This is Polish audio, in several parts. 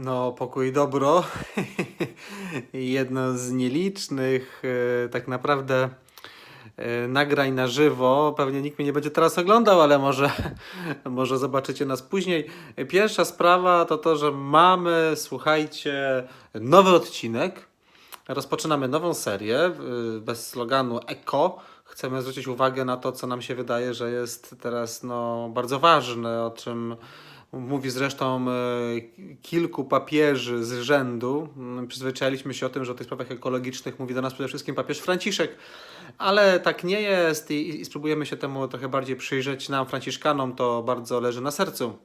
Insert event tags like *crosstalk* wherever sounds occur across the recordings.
No, pokój dobro. *laughs* Jedno z nielicznych, e, tak naprawdę, e, nagrań na żywo. Pewnie nikt mnie nie będzie teraz oglądał, ale może, *laughs* może zobaczycie nas później. Pierwsza sprawa to to, że mamy, słuchajcie, nowy odcinek. Rozpoczynamy nową serię y, bez sloganu Eko. Chcemy zwrócić uwagę na to, co nam się wydaje, że jest teraz no, bardzo ważne, o czym mówi zresztą y, kilku papieży z rzędu. Mm, Przyzwyczailiśmy się o tym, że o tych sprawach ekologicznych mówi do nas przede wszystkim papież Franciszek, ale tak nie jest i, i spróbujemy się temu trochę bardziej przyjrzeć. Nam, Franciszkanom, to bardzo leży na sercu.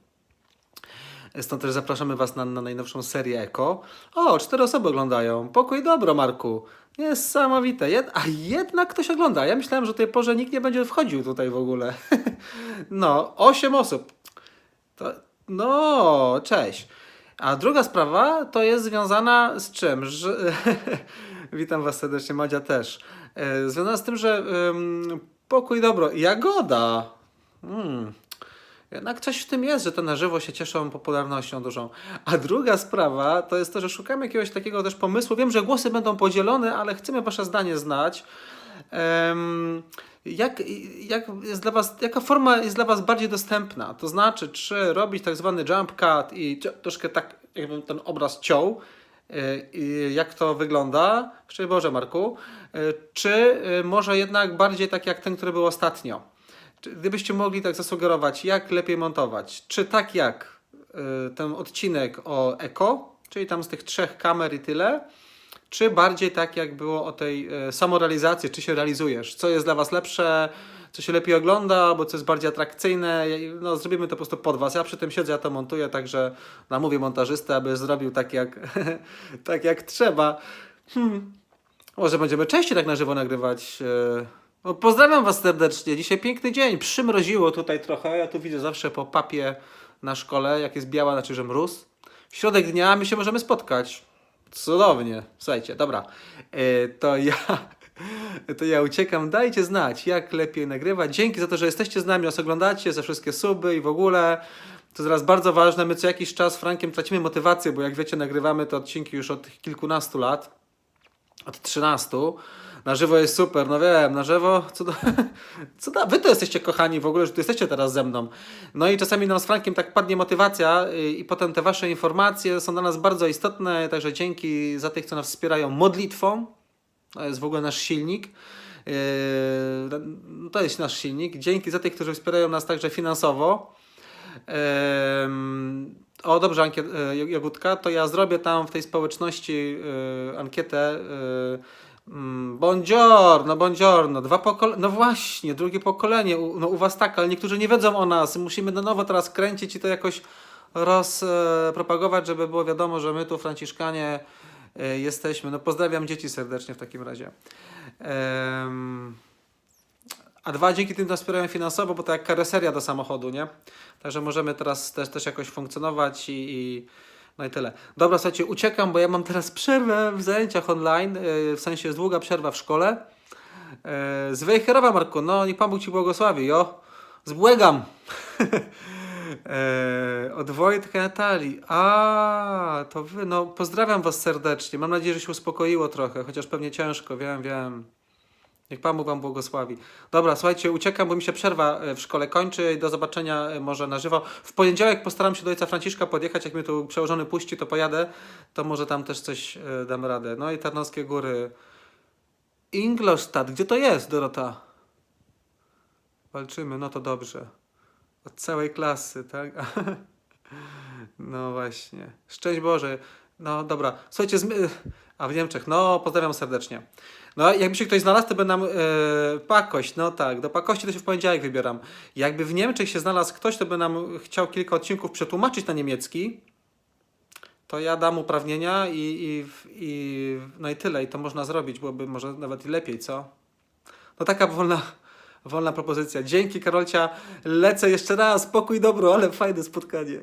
Stąd też zapraszamy Was na, na najnowszą serię Eko. O, cztery osoby oglądają. Pokój dobro, Marku. Niesamowite. Jed a jednak ktoś ogląda. Ja myślałem, że o tej porze nikt nie będzie wchodził tutaj w ogóle. *laughs* no, osiem osób. To, no, cześć. A druga sprawa to jest związana z czym? Że, *laughs* witam Was serdecznie, Madzia też. E, Związana z tym, że pokój, dobro, jagoda. Mm. Jednak coś w tym jest, że te na żywo się cieszą popularnością dużą. A druga sprawa to jest to, że szukamy jakiegoś takiego też pomysłu. Wiem, że głosy będą podzielone, ale chcemy Wasze zdanie znać. Jak, jak jest dla was, jaka forma jest dla Was bardziej dostępna? To znaczy, czy robić tak zwany jump cut i troszkę tak, jakbym ten obraz ciął, i jak to wygląda? Szczęść Boże, Marku. Y, Czy y, może jednak bardziej tak jak ten, który był ostatnio? Gdybyście mogli tak zasugerować, jak lepiej montować? Czy tak jak ten odcinek o Eko, czyli tam z tych trzech kamer i tyle, czy bardziej tak jak było o tej y, samorealizacji, czy się realizujesz? Co jest dla Was lepsze, co się lepiej ogląda, albo co jest bardziej atrakcyjne? No, zrobimy to po prostu pod Was. Ja przy tym siedzę, ja to montuję, także namówię montażystę, aby zrobił tak jak, *laughs* tak jak trzeba. Hmm. Może będziemy częściej tak na żywo nagrywać. e. No, pozdrawiam Was serdecznie. Dzisiaj piękny dzień. Przymroziło tutaj trochę. Ja tu widzę zawsze po papie na szkole, jak jest biała, znaczy, że mróz. W środek dnia my się możemy spotkać. Cudownie. Słuchajcie, dobra. E, to ja. *laughs* To ja uciekam. Dajcie znać, jak lepiej nagrywać. Dzięki za to, że jesteście z nami, oglądacie, za wszystkie suby i w ogóle. To teraz bardzo ważne. My co jakiś czas z Frankiem tracimy motywację, bo jak wiecie, nagrywamy te odcinki już od kilkunastu lat od 13. Na żywo jest super, no wiem, na żywo, co da, *laughs* co da, wy to jesteście kochani w ogóle, że tu jesteście teraz ze mną. No i czasami nam z Frankiem tak padnie motywacja y, i potem te wasze informacje są dla nas bardzo istotne, także dzięki za tych, co nas wspierają modlitwą, to jest w ogóle nasz silnik. No to jest nasz silnik. Dzięki za tych, którzy wspierają nas także finansowo. O, dobrze, ankiet, e, Jagódka, to ja zrobię tam w tej społeczności e, ankietę. Mm, buongiorno, buongiorno, dwa pokole... No właśnie, drugie pokolenie, u, no u was tak, ale niektórzy nie wiedzą o nas. Musimy na nowo teraz kręcić i to jakoś rozpropagować, żeby było wiadomo, że my tu Franciszkanie jesteśmy. No pozdrawiam dzieci serdecznie w takim razie. A dwa, dzięki tym nas wspierają finansowo, bo to jak karoseria do samochodu, nie? Także możemy teraz też, też jakoś funkcjonować i, i no i tyle. Dobra, słuchajcie, uciekam, bo ja mam teraz przerwę w zajęciach online, yy, w sensie jest długa przerwa w szkole. Yy, z Wejherowa, Marku, no niech Pan Bóg Ci błogosławi, jo. Zbłegam. Yy, *laughs* od Wojtka Natalii. A, to Wy, no pozdrawiam Was serdecznie. Mam nadzieję, że się uspokoiło trochę, chociaż pewnie ciężko, wiem, wiem. Niech Pan Bóg Wam błogosławi. Dobra, słuchajcie, uciekam, bo mi się przerwa e, w szkole kończy. Do zobaczenia e, może na żywo. W poniedziałek postaram się do ojca Franciszka podjechać. Jak mnie tu przełożony puści, to pojadę. To może tam też coś e, dam radę. No i Tarnowskie Góry. Ingolstadt. Gdzie to jest, Dorota? Walczymy, no to dobrze. Od całej klasy, tak? *laughs* No właśnie. Szczęść Boże. No dobra. Słuchajcie, a w Niemczech. No, pozdrawiam serdecznie. No, jakby się ktoś znalazł, to by nam e, pakość. No tak, do pakości to się w poniedziałek wybieram. Jakby w Niemczech się znalazł ktoś, to by nam chciał kilka odcinków przetłumaczyć na niemiecki, to ja dam uprawnienia i, i, i no i tyle. I to można zrobić. Byłoby może nawet i lepiej, co? No taka wolna, wolna propozycja. Dzięki Karolcia. Lecę jeszcze raz. Spokój, dobro, ale fajne spotkanie.